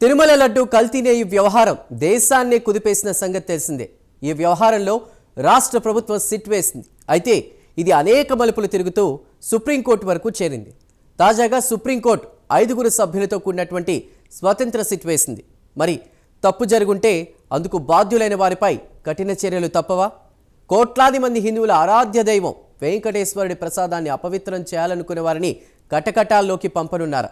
తిరుమల లడ్డు కల్తీనే ఈ వ్యవహారం. దేశాన్నే కుదిపేసిన సంగతి తెలిసిందే. ఈ వ్యవహారంలో రాష్ట్ర ప్రభుత్వం సిట్ వేసింది. అయితే ఇది అనేక మలుపులు తిరుగుతూ సుప్రీంకోర్టు వరకు చేరింది. తాజాగా సుప్రీంకోర్టు ఐదుగురు సభ్యులతో కూడినటువంటి స్వతంత్ర సిట్ వేసింది. మరి తప్పు జరుగుంటే అందుకు బాధ్యులైన వారిపై కఠిన చర్యలు తప్పవా? కోట్లాది మంది హిందువుల ఆరాధ్య దైవం వెంకటేశ్వరుడి ప్రసాదాన్ని అపవిత్రం చేయాలనుకునే వారిని కటకటాల్లోకి పంపనున్నారా?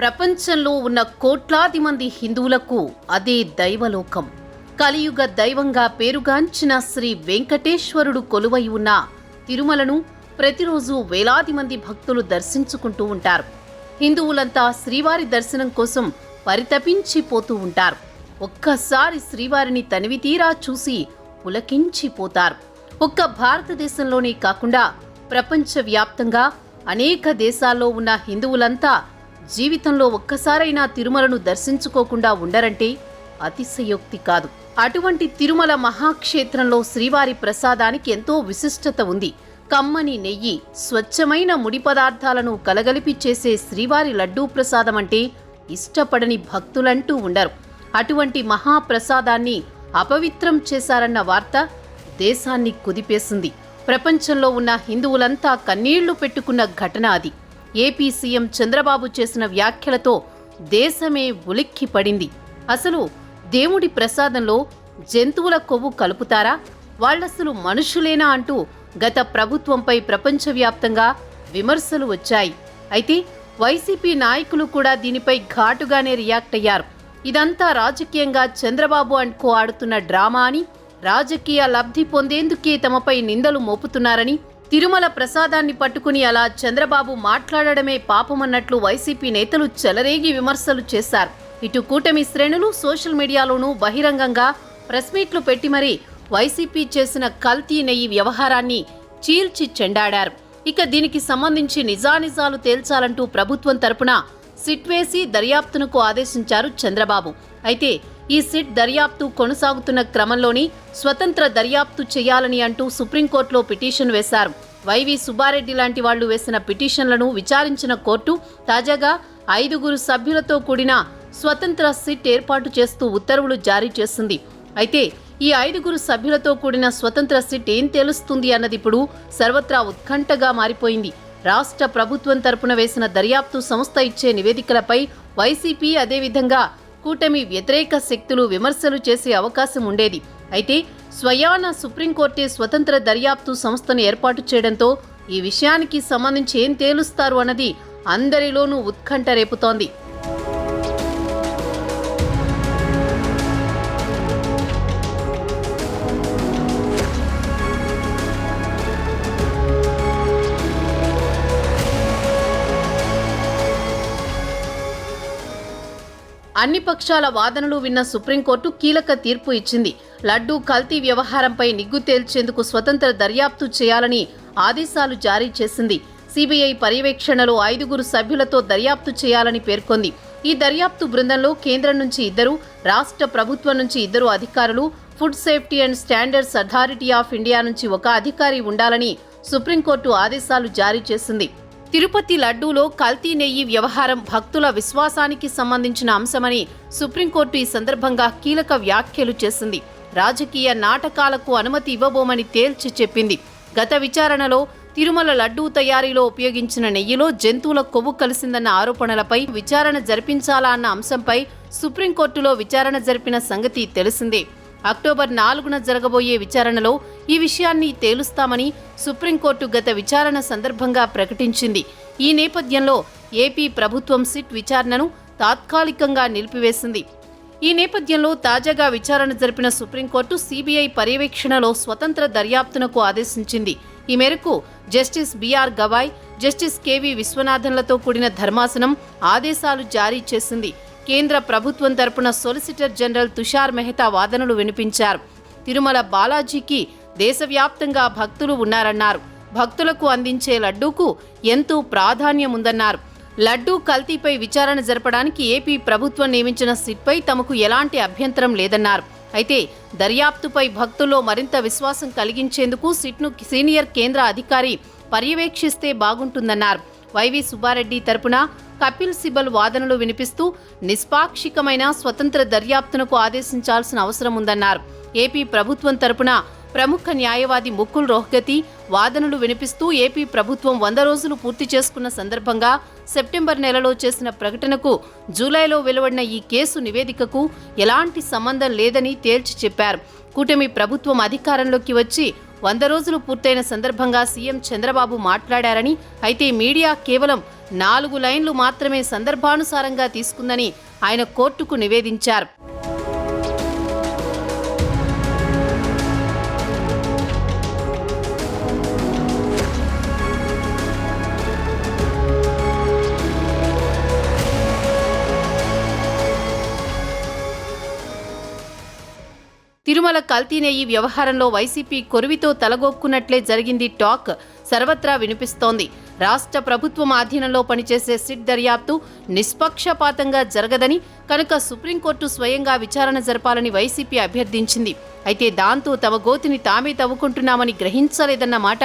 ప్రపంచంలో ఉన్న కోట్లాది మంది హిందువులకు అదే దైవలోకం. కలియుగ దైవంగా పేరుగాంచిన శ్రీ వెంకటేశ్వరుడు కొలువై ఉన్న తిరుమలను ప్రతిరోజు వేలాది మంది భక్తులు దర్శించుకుంటూ ఉంటారు. హిందువులంతా శ్రీవారి దర్శనం కోసం పరితపించిపోతూ ఉంటారు. ఒక్కసారి శ్రీవారిని తనివి తీరా చూసి పులకించిపోతారు ఒక్క భారతదేశంలోనే కాకుండా ప్రపంచవ్యాప్తంగా అనేక దేశాల్లో ఉన్న హిందువులంతా జీవితంలో ఒక్కసారైనా తిరుమలను దర్శించుకోకుండా ఉండరంటే అతిశయోక్తి కాదు. అటువంటి తిరుమల మహాక్షేత్రంలో శ్రీవారి ప్రసాదానికి ఎంతో విశిష్టత ఉంది. కమ్మని నెయ్యి స్వచ్ఛమైన ముడి పదార్థాలను కలగలిపి చేసే శ్రీవారి లడ్డూ ప్రసాదం అంటే ఇష్టపడని భక్తులంటూ ఉండరు. అటువంటి మహాప్రసాదాన్ని అపవిత్రం చేశారన్న వార్త దేశాన్ని కుదిపేసింది. ప్రపంచంలో ఉన్న హిందువులంతా కన్నీళ్ళు పెట్టుకున్న ఘటన అది. ఏపీ సీఎం చంద్రబాబు చేసిన వ్యాఖ్యలతో దేశమే ఉలిక్కి పడింది. అసలు దేవుడి ప్రసాదంలో జంతువుల కొవ్వు కలుపుతారా? వాళ్ళసలు మనుషులేనా అంటూ గత ప్రభుత్వంపై ప్రపంచవ్యాప్తంగా విమర్శలు వచ్చాయి. అయితే వైసీపీ నాయకులు కూడా దీనిపై ఘాటుగానే రియాక్ట్ అయ్యారు. ఇదంతా రాజకీయంగా చంద్రబాబు అండ్కో ఆడుతున్న డ్రామా అని రాజకీయ లబ్ధి పొందేందుకే తమపై నిందలు మోపుతున్నారని తిరుమల ప్రసాదాన్ని పట్టుకుని అలా చంద్రబాబు మాట్లాడడమే పాపమన్నట్లు వైసీపీ నేతలు చెలరేగి విమర్శలు చేశారు. ఇటు కూటమి శ్రేణులు సోషల్ మీడియాలోనూ బహిరంగంగా ప్రెస్ మీట్లు పెట్టి మరీ వైసీపీ చేసిన కల్తీ నెయ్యి వ్యవహారాన్ని చీల్చి చెండాడారు. ఇక దీనికి సంబంధించి నిజానిజాలు తేల్చాలంటూ ప్రభుత్వం తరపున సిట్వేసి దర్యాప్తునకు ఆదేశించారు చంద్రబాబు. అయితే ఈ సిట్ దర్యాప్తు కొనసాగుతున్న క్రమంలోని స్వతంత్ర దర్యాప్తు చేయాలని అంటూ సుప్రీంకోర్టులో పిటిషన్ వేశారు. వైవి సుబ్బారెడ్డి లాంటి వాళ్ళు వేసిన పిటిషన్లను విచారించిన కోర్టు తాజాగా ఐదుగురు సభ్యులతో కూడిన స్వతంత్ర సిట్ ఏర్పాటు చేస్తూ ఉత్తర్వులు జారీ చేసింది. అయితే ఈ ఐదుగురు సభ్యులతో కూడిన స్వతంత్ర సిట్ ఏం తెలుస్తుంది అన్నది ఇప్పుడు సర్వత్రా ఉత్కంఠగా మారిపోయింది. రాష్ట్ర ప్రభుత్వం తరపున వేసిన దర్యాప్తు సంస్థ ఇచ్చే నివేదికలపై వైసీపీ అదేవిధంగా కూటమి వ్యతిరేక శక్తులు విమర్శలు చేసే అవకాశం ఉండేది. అయితే స్వయాన సుప్రీంకోర్టే స్వతంత్ర దర్యాప్తు సంస్థను ఏర్పాటు చేయడంతో ఈ విషయానికి సంబంధించి ఏం తేలుస్తారు అన్నది అందరిలోనూ ఉత్కంఠ రేపుతోంది. అన్ని పక్షాల వాదనలు విన్న సుప్రీంకోర్టు కీలక తీర్పు ఇచ్చింది. లడ్డూ కల్తీ వ్యవహారంపై నిగ్గు తేల్చేందుకు స్వతంత్ర దర్యాప్తు చేయాలని ఆదేశాలు జారీ చేసింది. సిబిఐ పర్యవేక్షణలో ఐదుగురు సభ్యులతో దర్యాప్తు చేయాలని పేర్కొంది. ఈ దర్యాప్తు బృందంలో కేంద్రం నుంచి ఇద్దరు రాష్ట్ర ప్రభుత్వం నుంచి ఇద్దరు అధికారులు food safety and standards authority of India నుంచి ఒక అధికారి ఉండాలని సుప్రీంకోర్టు ఆదేశాలు జారీ చేసింది. తిరుపతి లడ్డూలో కల్తీ నెయ్యి వ్యవహారం భక్తుల విశ్వాసానికి సంబంధించిన అంశమని సుప్రీంకోర్టు ఈ సందర్భంగా కీలక వ్యాఖ్యలు చేసింది. రాజకీయ నాటకాలకు అనుమతి ఇవ్వబోమని తేల్చి చెప్పింది. గత విచారణలో తిరుమల లడ్డూ తయారీలో ఉపయోగించిన నెయ్యిలో జంతువుల కొవ్వు కలిసిందన్న ఆరోపణలపై విచారణ జరిపించాలా అన్న అంశంపై సుప్రీంకోర్టులో విచారణ జరిపిన సంగతి తెలిసిందే. అక్టోబర్ నాలుగున జరగబోయే విచారణలో ఈ విషయాన్ని తేలుస్తామని సుప్రీంకోర్టు గత విచారణ సందర్భంగా ప్రకటించింది. ఈ నేపథ్యంలో ఏపీ ప్రభుత్వం సిట్ విచారణను తాత్కాలికంగా నిలిపివేసింది. ఈ నేపథ్యంలో తాజాగా విచారణ జరిపిన సుప్రీంకోర్టు సిబిఐ పర్యవేక్షణలో స్వతంత్ర దర్యాప్తునకు ఆదేశించింది. ఈ మేరకు justice BR Gavai justice KV విశ్వనాథన్లతో కూడిన ధర్మాసనం ఆదేశాలు జారీ చేసింది. కేంద్ర ప్రభుత్వం తరపున సొలిసిటర్ జనరల్ తుషార్ మెహతా వాదనలు వినిపించారు. తిరుమల బాలాజీకి దేశవ్యాప్తంగా భక్తులు ఉన్నారన్నారు. భక్తులకు అందించే లడ్డూకు ఎంతో ప్రాధాన్యం ఉందన్నారు. లడ్డూ కల్తీపై విచారణ జరపడానికి ఏపీ ప్రభుత్వం నియమించిన సిట్పై తమకు ఎలాంటి అభ్యంతరం లేదన్నారు. అయితే దర్యాప్తుపై భక్తుల్లో మరింత విశ్వాసం కలిగించేందుకు సిట్ను సీనియర్ కేంద్ర అధికారి పర్యవేక్షిస్తే బాగుంటుందన్నారు. వైవి సుబ్బారెడ్డి తరపున కపిల్ సిబల్ వాదనలు వినిపిస్తూ నిష్పాక్షికమైన స్వతంత్ర దర్యాప్తునకు ఆదేశించాల్సిన అవసరం ఉందన్నారు. ఏపీ ప్రభుత్వం తరపున ప్రముఖ న్యాయవాది ముకుల్ రోహ్గతి వాదనలు వినిపిస్తూ ఏపీ ప్రభుత్వం వంద రోజులు పూర్తి చేసుకున్న సందర్భంగా సెప్టెంబర్ నెలలో చేసిన ప్రకటనకు జూలైలో వెలువడిన ఈ కేసు నివేదికకు ఎలాంటి సంబంధం లేదని తేల్చి చెప్పారు. కూటమి ప్రభుత్వం అధికారంలోకి వచ్చి వంద రోజులు పూర్తయిన సందర్భంగా సీఎం చంద్రబాబు మాట్లాడారని అయితే మీడియా కేవలం నాలుగు లైన్లు మాత్రమే సందర్భానుసారంగా తీసుకుందని ఆయన కోర్టుకు నివేదించారు. తిరుమల కల్తీనేయి వ్యవహారంలో వైసీపీ కొరివితో తలగొక్కున్నట్లే జరిగింది టాక్. సర్వత్రా వినిపిస్తోంది. రాష్ట్ర ప్రభుత్వం ఆధీనంలో పనిచేసే సిట్ దర్యాప్తు నిష్పక్షపాతంగా జరగదని కనుక సుప్రీంకోర్టు స్వయంగా విచారణ జరపాలని వైసీపీ అభ్యర్థించింది. అయితే దాంతో తమ గోతిని తామే తవ్వుకుంటున్నామని గ్రహించలేదన్న మాట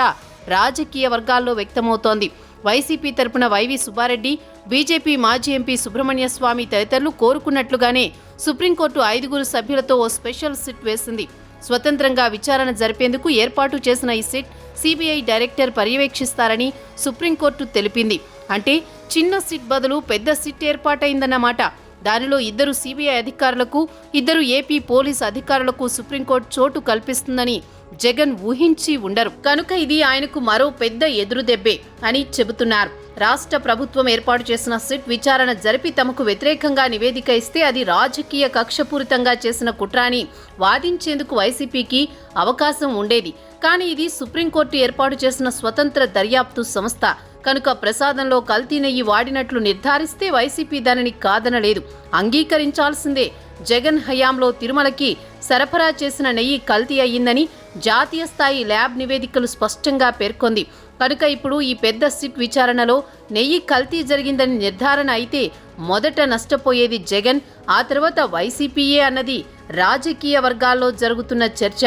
రాజకీయ వర్గాల్లో వ్యక్తమవుతోంది. వైసీపీ తరపున వైవి సుబ్బారెడ్డి బీజేపీ మాజీ ఎంపీ సుబ్రహ్మణ్య స్వామి తదితరులు కోరుకున్నట్లుగానే సుప్రీంకోర్టు ఐదుగురు సభ్యులతో ఓ స్పెషల్ సిట్ వేసింది. స్వతంత్రంగా విచారణ జరిపేందుకు ఏర్పాటు చేసిన ఈ సిట్ సిబిఐ డైరెక్టర్ పర్యవేక్షిస్తారని సుప్రీంకోర్టు తెలిపింది. అంటే చిన్న సిట్ బదులు పెద్ద సిట్ ఏర్పాటైందన్నమాట. దానిలో ఇద్దరు సిబిఐ అధికారులకు ఇద్దరు ఏపీ పోలీస్ అధికారులకు సుప్రీంకోర్టు చోటు కల్పిస్తుందని జగన్ ఊహించి ఉండరు. కనుక ఇది ఆయనకు మరో పెద్ద ఎదురుదెబ్బే అని చెబుతున్నారు. రాష్ట్ర ప్రభుత్వం ఏర్పాటు చేసిన సిట్ విచారణ జరిపి తమకు వ్యతిరేకంగా నివేదిక ఇస్తే అది రాజకీయ కక్షపూరితంగా చేసిన కుట్ర అని వాదించేందుకు వైసీపీకి అవకాశం ఉండేది. కానీ ఇది సుప్రీంకోర్టు ఏర్పాటు చేసిన స్వతంత్ర దర్యాప్తు సంస్థ. కనుక ప్రసాదంలో కల్తీ నెయ్యి వాడినట్లు నిర్ధారిస్తే వైసీపీ దానిని కాదనలేదు. అంగీకరించాల్సిందే. జగన్ హయాంలో తిరుమలకి సరఫరా చేసిన నెయ్యి కల్తీ అయ్యిందని జాతీయ స్థాయి ల్యాబ్ నివేదికలు స్పష్టంగా పేర్కొంది. కనుక ఇప్పుడు ఈ పెద్ద సిట్ విచారణలో నెయ్యి కల్తీ జరిగిందని నిర్ధారణ అయితే మొదట నష్టపోయేది జగన్ ఆ తర్వాత వైసీపీయే అన్నది రాజకీయ వర్గాల్లో జరుగుతున్న చర్చ.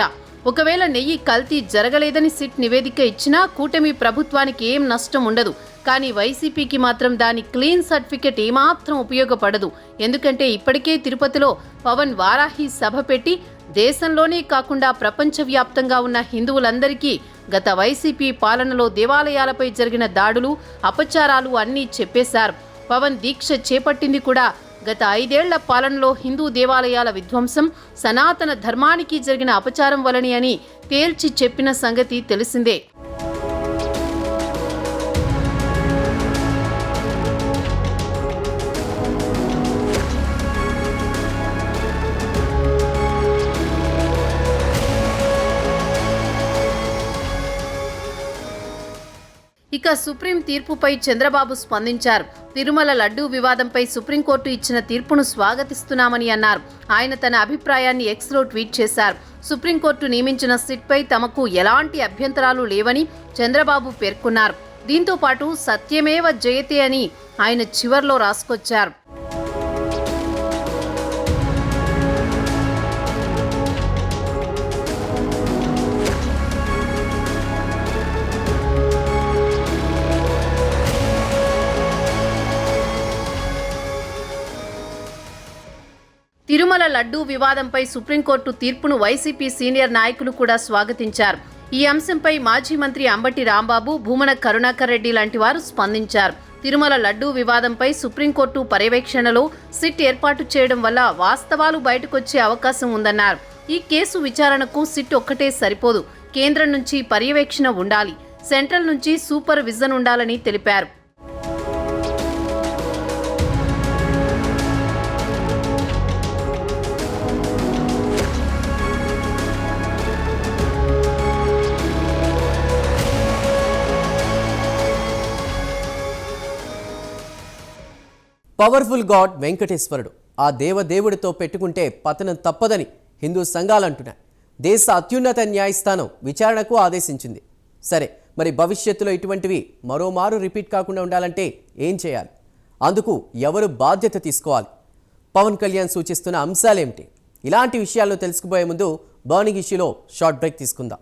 ఒకవేళ నెయ్యి కల్తీ జరగలేదని సిట్ నివేదిక ఇచ్చినా కూటమి ప్రభుత్వానికి ఏం నష్టం ఉండదు. కానీ వైసీపీకి మాత్రం దాని క్లీన్ సర్టిఫికెట్ ఏమాత్రం ఉపయోగపడదు. ఎందుకంటే ఇప్పటికే తిరుపతిలో పవన్ వారాహి సభ పెట్టి దేశంలోనే కాకుండా ప్రపంచవ్యాప్తంగా ఉన్న హిందువులందరికీ గత వైసీపీ పాలనలో దేవాలయాలపై జరిగిన దాడులు అపచారాలు అన్నీ చెప్పేశారు. పవన్ దీక్ష చేపట్టింది కూడా గత ఐదేళ్ళ పాలనలో హిందూ దేవాలయాల విధ్వంసం సనాతన ధర్మానికి జరిగిన అపచారం వలని అని తేల్చి చెప్పిన సంగతి తెలిసిందే. ఇక సుప్రీం తీర్పుపై చంద్రబాబు స్పందించారు. తిరుమల లడ్డూ వివాదంపై సుప్రీంకోర్టు ఇచ్చిన తీర్పును స్వాగతిస్తున్నామని అన్నారు. ఆయన తన అభిప్రాయాన్ని ఎక్స్లో ట్వీట్ చేశారు. సుప్రీంకోర్టు నియమించిన సిట్పై తమకు ఎలాంటి అభ్యంతరాలు లేవని చంద్రబాబు పేర్కొన్నారు. దీంతో పాటు సత్యమేవ జయతే అని ఆయన చివర్లో రాసుకొచ్చారు. లడ్డూ వివాదంపై సుప్రీంకోర్టు తీర్పును వైసీపీ సీనియర్ నాయకులు కూడా స్వాగతించారు. ఈ అంశంపై మాజీ మంత్రి అంబటి రాంబాబు భూమన కరుణాకర్ రెడ్డి లాంటి వారు స్పందించారు. తిరుమల లడ్డూ వివాదంపై సుప్రీంకోర్టు పర్యవేక్షణలో సిట్ ఏర్పాటు చేయడం వల్ల వాస్తవాలు బయటకొచ్చే అవకాశం ఉందన్నారు. ఈ కేసు విచారణకు సిట్ ఒక్కటే సరిపోదు. కేంద్రం నుంచి పర్యవేక్షణ ఉండాలి. సెంట్రల్ నుంచి సూపర్ విజన్ ఉండాలని తెలిపారు. పవర్ఫుల్ గాడ్ వెంకటేశ్వరుడు. ఆ దేవదేవుడితో పెట్టుకుంటే పతనం తప్పదని హిందూ సంఘాలంటున్నాయి దేశ అత్యున్నత న్యాయస్థానం విచారణకు ఆదేశించింది. సరే మరి భవిష్యత్తులో ఇటువంటివి మరోమారు రిపీట్ కాకుండా ఉండాలంటే ఏం చేయాలి? అందుకు ఎవరు బాధ్యత తీసుకోవాలి? పవన్ కళ్యాణ్ సూచిస్తున్న అంశాలేమిటి? ఇలాంటి విషయాల్లో తెలుసుకుపోయే ముందు బర్నింగ్ ఇష్యూలో షార్ట్ బ్రేక్ తీసుకుందాం.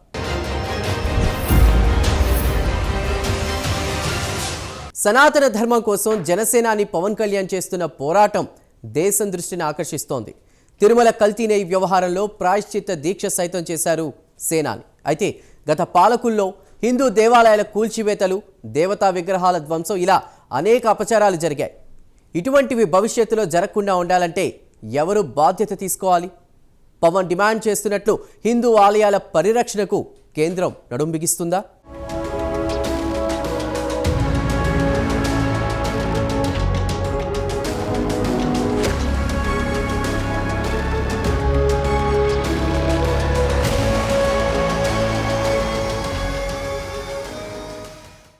సనాతన ధర్మం కోసం జనసేనాని పవన్ కళ్యాణ్ చేస్తున్న పోరాటం దేశం దృష్టిని ఆకర్షిస్తోంది. తిరుమల కల్తీనే వ్యవహారంలో ప్రాయశ్చిత్త దీక్ష సైతం చేశారు సేనాని. అయితే గత పాలకుల్లో హిందూ దేవాలయాల కూల్చివేతలు దేవతా విగ్రహాల ధ్వంసం ఇలా అనేక అపచారాలు జరిగాయి. ఇటువంటివి భవిష్యత్తులో జరగకుండా ఉండాలంటే ఎవరు బాధ్యత తీసుకోవాలి? పవన్ డిమాండ్ చేస్తున్నట్లు హిందూ ఆలయాల పరిరక్షణకు కేంద్రం నడుం బిగిస్తుందా?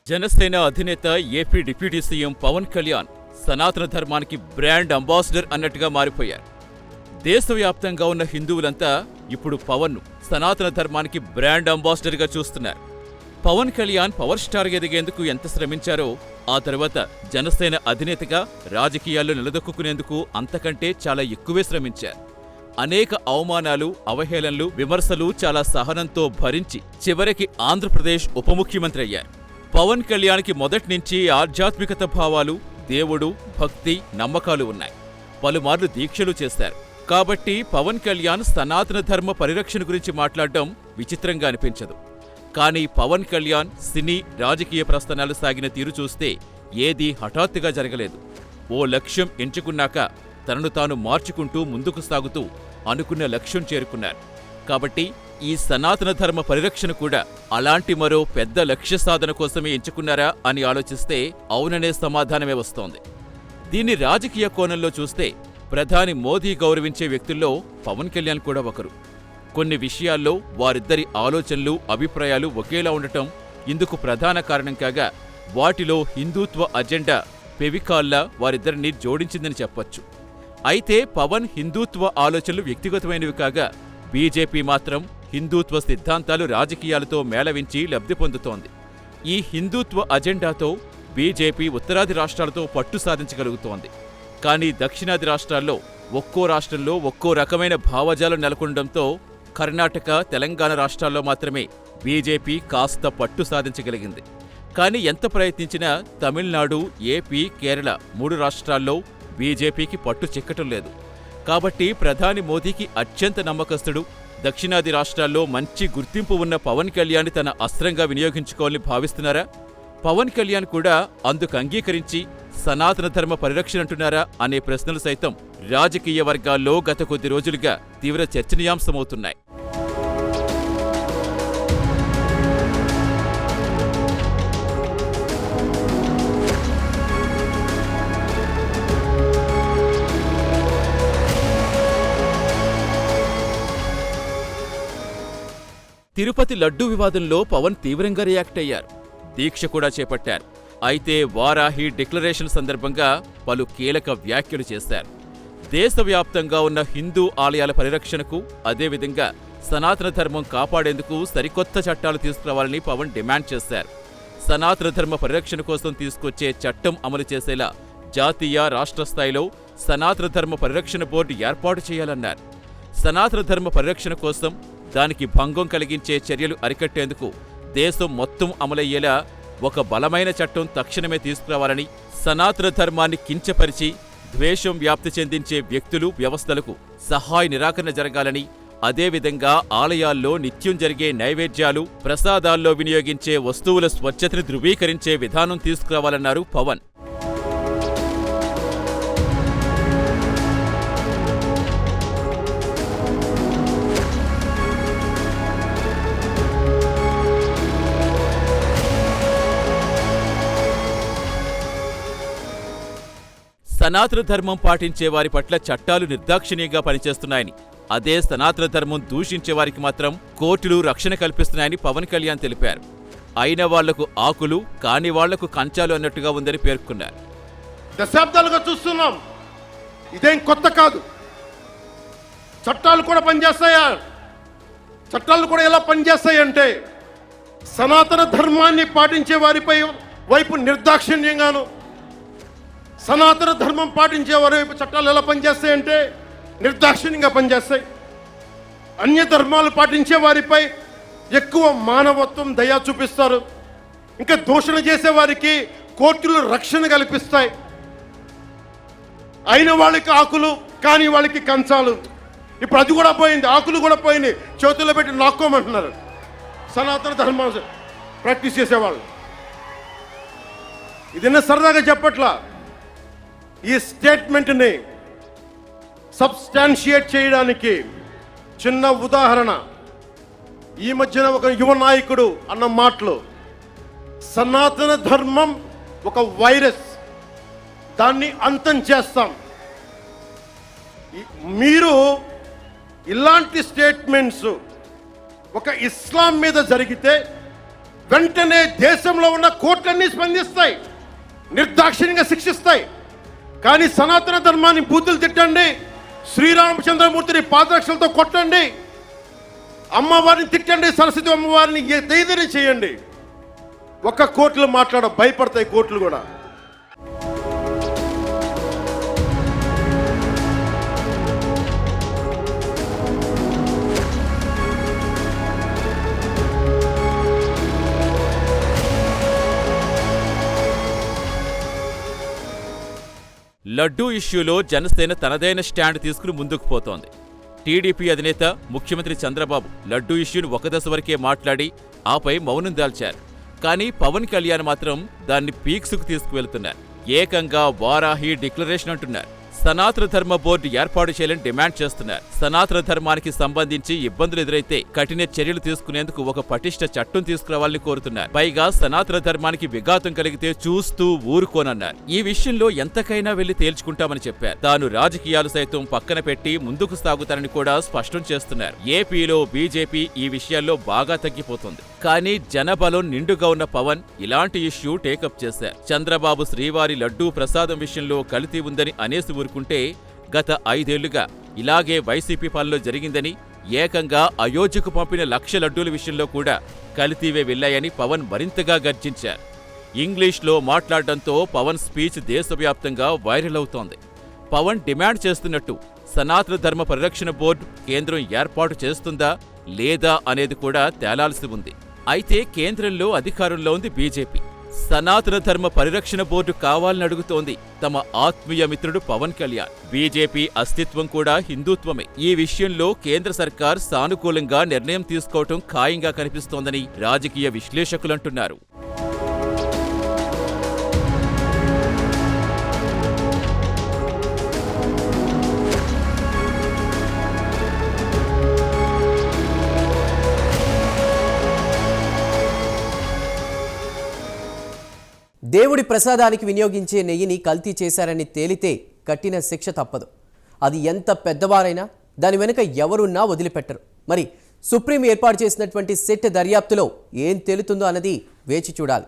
జనసేన అధినేత AP deputy CM Pawan Kalyan సనాతన ధర్మానికి బ్రాండ్ అంబాసిడర్ అన్నట్టుగా మారిపోయారు. దేశవ్యాప్తంగా ఉన్న హిందువులంతా ఇప్పుడు పవన్ను సనాతన ధర్మానికి బ్రాండ్ అంబాసిడర్గా చూస్తున్నారు. పవన్ కళ్యాణ్ పవర్ స్టార్ ఎదిగేందుకు ఎంత శ్రమించారో ఆ తర్వాత జనసేన అధినేతగా రాజకీయాల్లో నిలదొక్కునేందుకు అంతకంటే చాలా ఎక్కువే శ్రమించారు. అనేక అవమానాలు అవహేళనలు విమర్శలు చాలా సహనంతో భరించి చివరికి ఆంధ్రప్రదేశ్ ఉప ముఖ్యమంత్రి అయ్యారు. పవన్ కళ్యాణ్కి మొదటి నుంచి ఆధ్యాత్మికత భావాలు దేవుడు భక్తి నమ్మకాలు ఉన్నాయి. పలుమార్లు దీక్షలు చేశారు. కాబట్టి పవన్ కళ్యాణ్ సనాతన ధర్మ పరిరక్షణ గురించి మాట్లాడడం విచిత్రంగా అనిపించదు. కానీ పవన్ కళ్యాణ్ సినీ రాజకీయ ప్రస్థానాలు సాగిన తీరు చూస్తే ఏదీ హఠాత్తుగా జరగలేదు. ఓ లక్ష్యం ఎంచుకున్నాక తనను తాను మార్చుకుంటూ ముందుకు సాగుతూ అనుకున్న లక్ష్యం చేరుకున్నారు. కాబట్టి ఈ సనాతన ధర్మ పరిరక్షణ కూడా అలాంటి మరో పెద్ద లక్ష్య సాధన కోసమే ఎంచుకున్నారా అని ఆలోచిస్తే అవుననే సమాధానమే వస్తోంది. దీన్ని రాజకీయ కోణంలో చూస్తే ప్రధాని మోదీ గౌరవించే వ్యక్తుల్లో పవన్ కళ్యాణ్ కూడా ఒకరు. కొన్ని విషయాల్లో వారిద్దరి ఆలోచనలు అభిప్రాయాలు ఒకేలా ఉండటం ఇందుకు ప్రధాన కారణం కాగా వాటిలో హిందూత్వ అజెండా పెవికాల్లా వారిద్దరిని జోడించిందని చెప్పొచ్చు. అయితే పవన్ హిందూత్వ ఆలోచనలు వ్యక్తిగతమైనవి కాగా బీజేపీ మాత్రం హిందూత్వ సిద్ధాంతాలు రాజకీయాలతో మేళవించి లబ్ధి పొందుతోంది. ఈ హిందూత్వ అజెండాతో బీజేపీ ఉత్తరాది రాష్ట్రాలతో పట్టు సాధించగలుగుతోంది. కానీ దక్షిణాది రాష్ట్రాల్లో ఒక్కో రాష్ట్రంలో ఒక్కో రకమైన భావజాలం నెలకొనడంతో కర్ణాటక తెలంగాణ రాష్ట్రాల్లో మాత్రమే బీజేపీ కాస్త పట్టు సాధించగలిగింది. కానీ ఎంత ప్రయత్నించినా తమిళనాడు ఏపీ కేరళ మూడు రాష్ట్రాల్లో బీజేపీకి పట్టు చిక్కటం లేదు. కాబట్టి ప్రధాని మోదీకి అత్యంత నమ్మకస్తుడు దక్షిణాది రాష్ట్రాల్లో మంచి గుర్తింపు ఉన్న పవన్ కళ్యాణ్ తన అస్త్రంగా వినియోగించుకోవాలని భావిస్తున్నారా? పవన్ కళ్యాణ్ కూడా అందుకు అంగీకరించి సనాతన ధర్మ పరిరక్షణ అంటున్నారా అనే ప్రశ్నలు సైతం రాజకీయ వర్గాల్లో గత కొద్ది రోజులుగా తీవ్ర చర్చనీయాంశమవుతున్నాయి. తిరుపతి లడ్డూ వివాదంలో పవన్ తీవ్రంగా రియాక్ట్ అయ్యారు. దీక్ష కూడా చేపట్టారు. అయితే వారాహి డిక్లరేషన్ సందర్భంగా పలు కీలక వ్యాఖ్యలు చేశారు. దేశవ్యాప్తంగా ఉన్న హిందూ ఆలయాల పరిరక్షణకు అదేవిధంగా సనాతన ధర్మం కాపాడేందుకు సరికొత్త చట్టాలు తీసుకురావాలని పవన్ డిమాండ్ చేశారు. సనాతన ధర్మ పరిరక్షణ కోసం తీసుకొచ్చే చట్టం అమలు చేసేలా జాతీయ రాష్ట్ర స్థాయిలో సనాతన ధర్మ పరిరక్షణ బోర్డు ఏర్పాటు చేయాలన్నారు. సనాతన ధర్మ పరిరక్షణ కోసం దానికి భంగం కలిగించే చర్యలు అరికట్టేందుకు దేశం మొత్తం అమలయ్యేలా ఒక బలమైన చట్టం తక్షణమే తీసుకురావాలని సనాతన ధర్మాన్ని కించపరిచి ద్వేషం వ్యాప్తి చెందించే వ్యక్తులు వ్యవస్థలకు సహాయ నిరాకరణ జరగాలని అదేవిధంగా ఆలయాల్లో నిత్యం జరిగే నైవేద్యాలు ప్రసాదాల్లో వినియోగించే వస్తువుల స్వచ్ఛతని ధృవీకరించే విధానం తీసుకురావాలన్నారు పవన్. సనాతన ధర్మం పాటించే వారి పట్ల చట్టాలు నిర్దాక్షిణ్యంగా పనిచేస్తున్నాయని అదే సనాతన ధర్మం దూషించే వారికి మాత్రం కోర్టులు రక్షణ కల్పిస్తున్నాయని పవన్ కళ్యాణ్ తెలిపారు. అయిన వాళ్ళకు ఆకులు కాని వాళ్ళకు కంచాలు అన్నట్టుగా ఉందని పేర్కొన్నారు. దశాబ్దాలుగా చూస్తున్నాం. ఇదేం కొత్త కాదు. చట్టాలు కూడా పనిచేస్తాయా? చట్టాలు కూడా ఎలా పనిచేస్తాయంటే సనాతన ధర్మాన్ని పాటించే వారిపై వైపు నిర్దాక్షిణ్యంగాను సనాతన ధర్మం పాటించే వారి వైపు చట్టాలు ఎలా పనిచేస్తాయంటే నిర్దాక్షిణ్యంగా పనిచేస్తాయి. అన్య ధర్మాలు పాటించే వారిపై ఎక్కువ మానవత్వం దయా చూపిస్తారు. ఇంకా దూషణ చేసే వారికి కోర్టులు రక్షణ కల్పిస్తాయి. అయిన వాళ్ళకి ఆకులు కానీ వాళ్ళకి కంచాలు. ఇప్పుడు అది కూడా పోయింది ఆకులు కూడా పోయింది చేతుల్లో పెట్టి నాక్కోమంటున్నారు. సనాతన ధర్మం ప్రాక్టీస్ చేసేవాళ్ళు. ఇది సరదాగా చెప్పట్లా? ఈ స్టేట్మెంట్ని సబ్స్టాన్షియేట్ చేయడానికి చిన్న ఉదాహరణ. ఈ మధ్యన ఒక యువ నాయకుడు అన్న మాటలు. సనాతన ధర్మం ఒక వైరస్. దాన్ని అంతం చేస్తాం. మీరు ఇలాంటి స్టేట్మెంట్స్ ఒక ఇస్లాం మీద జరిగితే వెంటనే దేశంలో ఉన్న కోర్టులన్నీ స్పందిస్తాయి. నిర్దాక్షిణ్యంగా శిక్షిస్తాయి. కానీ సనాతన ధర్మాన్ని బూతులు తిట్టండి. శ్రీరామచంద్రమూర్తిని పాదరక్షలతో కొట్టండి. అమ్మవారిని తిట్టండి సరస్వతి అమ్మవారిని ఏదైనా చేయండి. ఒక్క కోర్టులు మాట్లాడ భయపడతాయి కోర్టులు కూడా. లడ్డూ ఇష్యూలో జనసేన తనదైన స్టాండ్ తీసుకుని ముందుకు పోతోంది. టీడీపీ అధినేత ముఖ్యమంత్రి చంద్రబాబు లడ్డూ ఇష్యూను ఒక దశ వరకే మాట్లాడి ఆపై మౌనం దాల్చారు. కానీ పవన్ కళ్యాణ్ మాత్రం దాన్ని పీక్స్కు తీసుకువెళ్తున్నారు. ఏకంగా వారాహి డిక్లరేషన్ అంటున్నారు. సనాతన ధర్మ బోర్డు ఏర్పాటు చేయాలని డిమాండ్ చేస్తున్నారు. సనాతన ధర్మానికి సంబంధించి ఇబ్బందులు ఎదురైతే కఠిన చర్యలు తీసుకునేందుకు ఒక పటిష్ట చట్టం తీసుకురావాలని కోరుతున్నారు. పైగా సనాతన ధర్మానికి విఘాతం కలిగితే చూస్తూ ఊరుకోనన్నారు. ఈ విషయంలో ఎంతకైనా వెళ్ళి తేల్చుకుంటామని చెప్పారు. తాను రాజకీయాలు సైతం పక్కన పెట్టి ముందుకు సాగుతారని కూడా స్పష్టం చేస్తున్నారు. ఏపీలో బీజేపీ ఈ విషయాల్లో బాగా తగ్గిపోతుంది. కానీ జనబలం నిండుగా ఉన్న పవన్ ఇలాంటి ఇష్యూ టేకప్ చేశారు. చంద్రబాబు శ్రీవారి లడ్డూ ప్రసాదం విషయంలో కల్తీ ఉందని అనేసి కోరుకుంటే గత ఐదేళ్ళుగా ఇలాగే వైసీపీ పాలనలో జరిగిందని ఏకంగా అయోధ్యకు పంపిన లక్ష లడ్డూల విషయంలో కూడా కలితీవే వెళ్ళాయని పవన్ మరింతగా గర్జించారు. ఇంగ్లీష్లో మాట్లాడడంతో పవన్ స్పీచ్ దేశవ్యాప్తంగా వైరల్ అవుతోంది. పవన్ డిమాండ్ చేస్తున్నట్టు సనాతన ధర్మ పరిరక్షణ బోర్డు కేంద్రం ఏర్పాటు చేస్తుందా లేదా అనేది కూడా తేలాల్సి ఉంది. అయితే కేంద్రంలో అధికారంలో ఉంది బీజేపీ. సనాతన ధర్మ పరిరక్షణ బోర్డు కావాలని అడుగుతోంది. తమ ఆత్మీయ మిత్రుడు పవన్ కళ్యాణ్. బీజేపీ అస్తిత్వం కూడా హిందుత్వమే. ఈ విషయంలో కేంద్ర సర్కార్ సానుకూలంగా నిర్ణయం తీసుకోవటం ఖాయంగా కనిపిస్తోందని రాజకీయ విశ్లేషకులంటున్నారు. దేవుడి ప్రసాదానికి వినియోగించే నెయ్యిని కల్తీ చేశారని తేలితే కట్టిన శిక్ష తప్పదు. అది ఎంత పెద్దవారైనా దాని వెనుక ఎవరున్నా వదిలిపెట్టరు. మరి సుప్రీం ఏర్పాటు చేసినటువంటి సెట్ దర్యాప్తులో ఏం తేలుతుందో అన్నది వేచి చూడాలి.